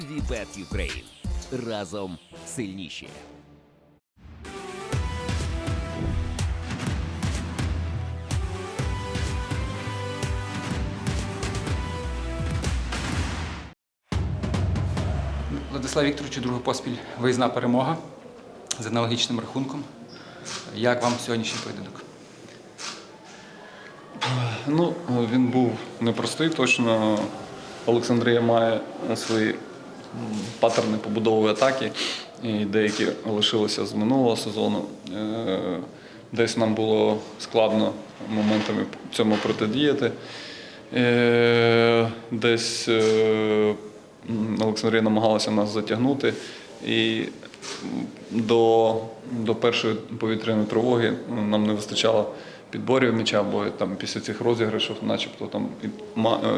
Вібет Юкрейн. Разом сильніші. Владислав Вікторовичу, друга поспіль виїзна перемога з аналогічним рахунком. Як вам сьогоднішній поєдинок? Ну, він був непростий, точно. Олександрія має свої паттерни побудови атаки, і деякі лишилися з минулого сезону. Е, Десь нам було складно моментами цьому протидіяти. Е, Десь е, Олександрія намагалася нас затягнути. І до, до першої повітряної тривоги ну, нам не вистачало підборів м'яча, бо там після цих розіграшів, начебто там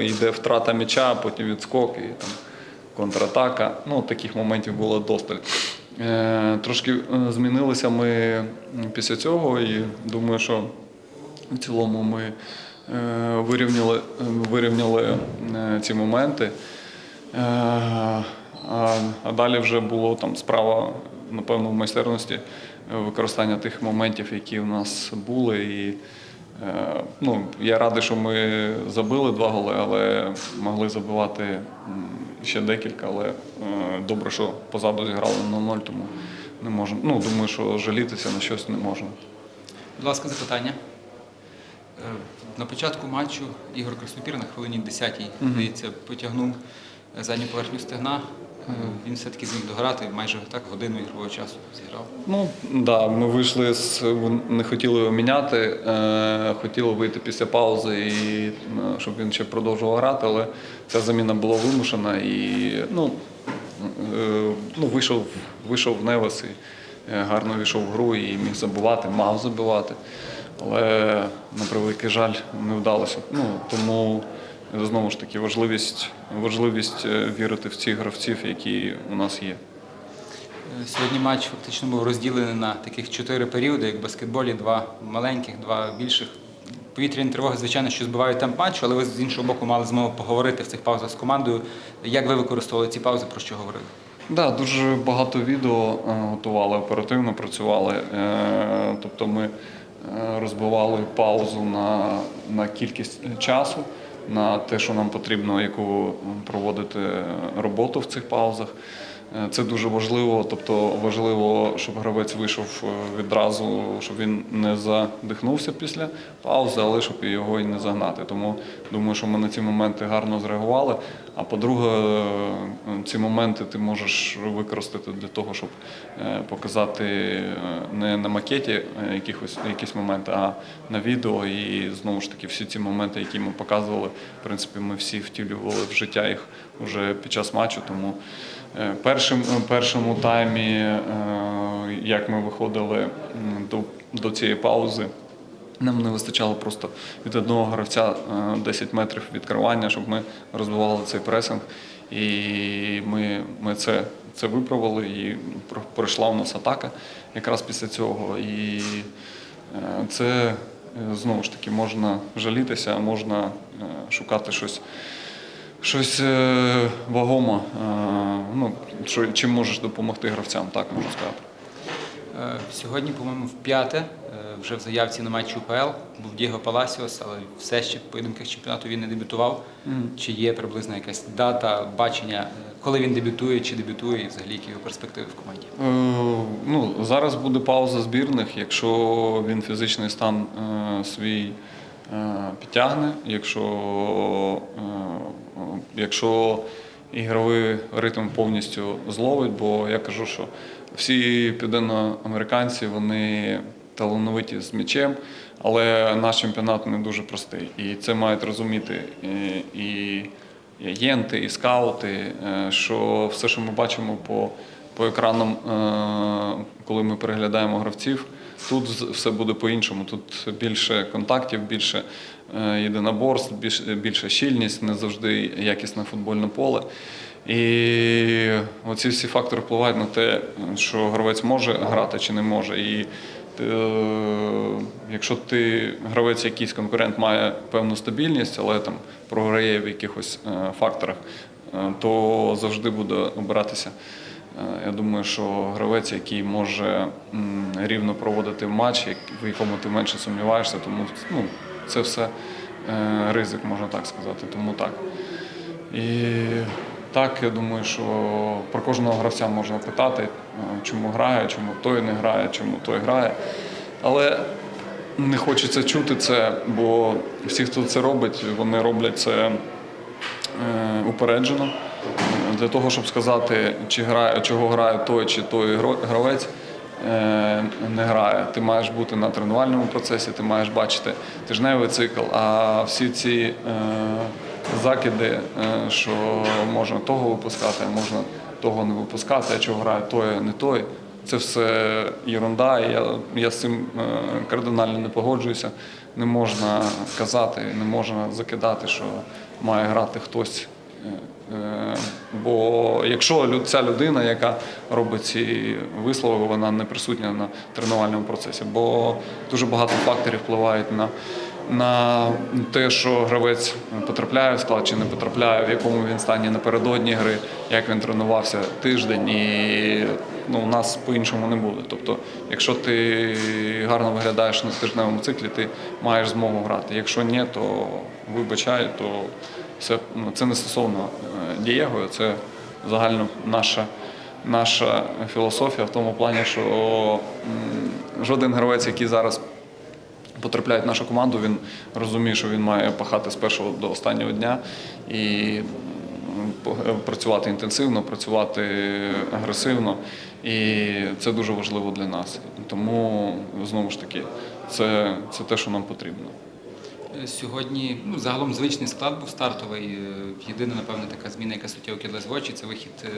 йде втрата м'яча, потім відскок і там контратака. Ну, таких моментів було досталь. Е, трошки е, змінилися ми після цього, і думаю, що в цілому ми е, вирівняли, вирівняли ці моменти. А, далі вже було там справа, напевно, в майстерності використання тих моментів, які в нас були. І, ну, я радий, що ми забили два голи, але могли забивати ще декілька. Але е, добре, що позаду зіграли на 0, тому не можемо. Ну, думаю, що жалітися на щось не можна. Будь ласка, запитання. Е, На початку матчу Ігор Краснопір на хвилині 10-й, здається, потягнув е, задню поверхню стегна. Е, Він все-таки зміг дограти майже так годину ігрового часу зіграв. Ну да, ми вийшли з не хотіли його міняти, е, хотіли вийти після паузи і е, щоб він ще продовжував грати, але ця заміна була вимушена і ну, ну вийшов, вийшов Невес і гарно війшов в гру і міг забивати, мав забивати. Але на превеликий жаль не вдалося. Ну тому знову ж таки важливість, важливість е, вірити в цих гравців, які у нас є. Е, Сьогодні матч фактично був розділений на таких чотири періоди, як в баскетболі, два маленьких, два більших. Повітряні тривоги, звичайно, що збивають темп матчу, але ви з іншого боку мали змогу поговорити в цих паузах з командою. Як ви використовували ці паузи, про що говорили? Да, дуже багато відео е, готували, оперативно працювали. Тобто ми розбивали паузу на, на кількість часу, на те, що нам потрібно, яку проводити роботу в цих паузах. Е, Це дуже важливо, тобто важливо, щоб гравець вийшов е, відразу, щоб він не задихнувся після паузи, але щоб його і не загнати. Тому думаю, що ми на ці моменти гарно зреагували. А по-друге, е, ці моменти ти можеш використати для того, щоб е, показати е, не на макеті якихось, якісь моменти, а на відео. І знову ж таки, всі ці моменти, які ми показували, в принципі, ми всі втілювали в життя їх вже під час матчу. Тому першим, першому таймі, як ми виходили до, до цієї паузи. Нам не вистачало просто від одного гравця е, 10 метрів відкривання, щоб ми розбивали цей пресинг. І ми, ми це, це виправили, і пройшла у нас атака якраз після цього. І е, це е, знову ж таки можна жалітися, можна е, шукати щось. Щось е, вагоме, е, ну, чим можеш допомогти гравцям, так можу сказати. Е, Сьогодні, по-моєму, в п'яте, е, вже в заявці на матч УПЛ був Дієго Паласіос, але все ще в поєдинках чемпіонату він не дебютував. Чи є приблизна якась дата, бачення, е, коли він дебютує, чи дебютує, і взагалі які його перспективи в команді? Е, Ну, зараз буде пауза збірних, якщо він фізичний стан е, свій е, підтягне, якщо, е, якщо ігровий ритм повністю зловить, бо я кажу, що всі південноамериканці вони талановиті з м'ячем, але наш чемпіонат не дуже простий. І це мають розуміти і, і агенти, і скаути, е, що все, що ми бачимо по, по екранам, е, коли ми переглядаємо гравців, тут все буде по-іншому. Тут більше контактів, більше е, єдиноборств, більше щільність, не завжди якісне футбольне поле. І оці всі фактори впливають на те, що гравець може грати чи не може. І Е, Якщо ти гравець, якийсь конкурент має певну стабільність, але там програє в якихось е, факторах, то завжди буде обиратися. Е, Я думаю, що гравець, який може рівно проводити матч, в якому ти менше сумніваєшся, тому ну, це все е, ризик, можна так сказати. Тому так. І так, я думаю, що про кожного гравця можна питати, е, чому грає, чому той не грає, чому той грає. Але не хочеться чути це, бо всі, хто це робить, вони роблять це упереджено. Для того, щоб сказати, чи грає, чого грає той чи той гравець, е, не грає. Ти маєш бути на тренувальному процесі, ти маєш бачити тижневий цикл, а всі ці е, закиди, е, що можна того випускати, а можна того не випускати, а чого грає той, а не той. Це все ерунда, і я, я з цим е, кардинально не погоджуюся. Не можна казати, не можна закидати, що має грати хтось. Е, е, Бо якщо ця людина, яка робить ці вислови, вона не присутня на тренувальному процесі, бо дуже багато факторів впливають на, на те, що гравець потрапляє в склад чи не потрапляє, в якому він стані напередодні гри, як він тренувався тиждень, і ну, у нас по-іншому не буде. Тобто, якщо ти гарно виглядаєш на тижневому циклі, ти маєш змогу грати. Якщо ні, то вибачай, то це, ну, це не стосовно е, Дієго, це загально наша, наша філософія в тому плані, що жоден гравець, який зараз потрапляє в нашу команду, він розуміє, що він має пахати з першого до останнього дня і працювати інтенсивно, працювати агресивно. І це дуже важливо для нас. Тому знову ж таки, це, це те, що нам потрібно. Е, Сьогодні ну, загалом звичний склад був стартовий. Е, Єдина, напевно, така зміна, яка суттєво кидалась в очі, це вихід е,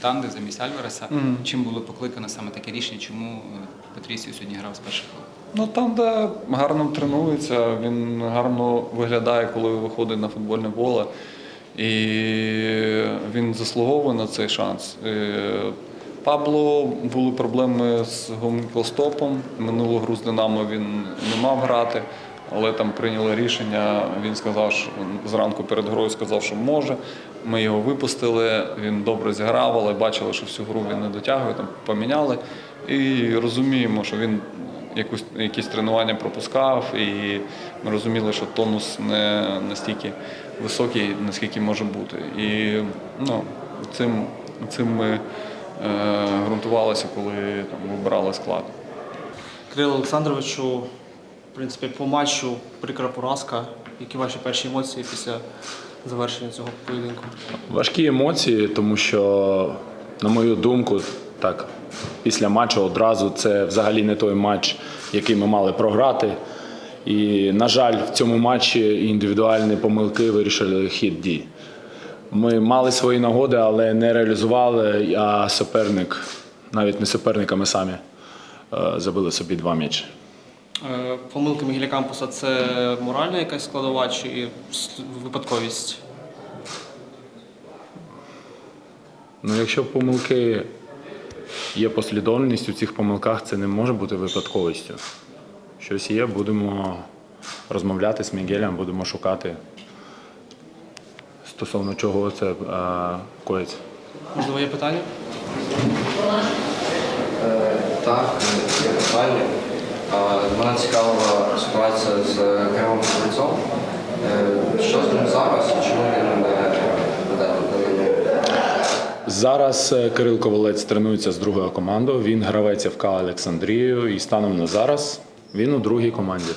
Танди замість Альвареса. Чим було покликано саме таке рішення, чому е, Патрісіо сьогодні грав з перших хвилин? Ну там, де гарно тренується, він гарно виглядає, коли виходить на футбольне поле. І він заслуговує на цей шанс. Е, Пабло були проблеми з гомікостопом. Минулу гру з Динамо він не мав грати, але там прийняли рішення. Він сказав, що зранку перед грою сказав, що може. Ми його випустили, він добре зіграв, але бачили, що всю гру він не дотягує, там поміняли. І розуміємо, що він якусь, якісь тренування пропускав, і ми розуміли, що тонус не настільки високий, наскільки може бути. І ну, цим, цим ми е, ґрунтувалися, коли там, вибирали склад. Кирило Олександровичу, в принципі, по матчу прикра поразка. Які ваші перші емоції після завершення цього поєдинку? Важкі емоції, тому що, на мою думку, так, після матчу одразу це взагалі не той матч, який ми мали програти. І, на жаль, в цьому матчі індивідуальні помилки вирішили хід дій. Ми мали свої нагоди, але не реалізували, а суперник, навіть не суперник, а ми самі е, забили собі два м'ячі. Е, Помилки Мігеля Кампуса це моральна якась складова чи випадковість? Ну, якщо помилки є послідовність у цих помилках, це не може бути випадковістю. Щось є, будемо розмовляти з Мігелем, будемо шукати стосовно чого це е, коїться. Можливо, є питання? Е, Так, є питання. Е, Мене цікавила ситуація з Кривом Кузнецом. Е, Що з ним зараз і чому він не веде на лінію? Зараз е, Кирил Ковалець тренується з другою командою. Він гравець ФК Олександрію і станом на зараз він у другій команді.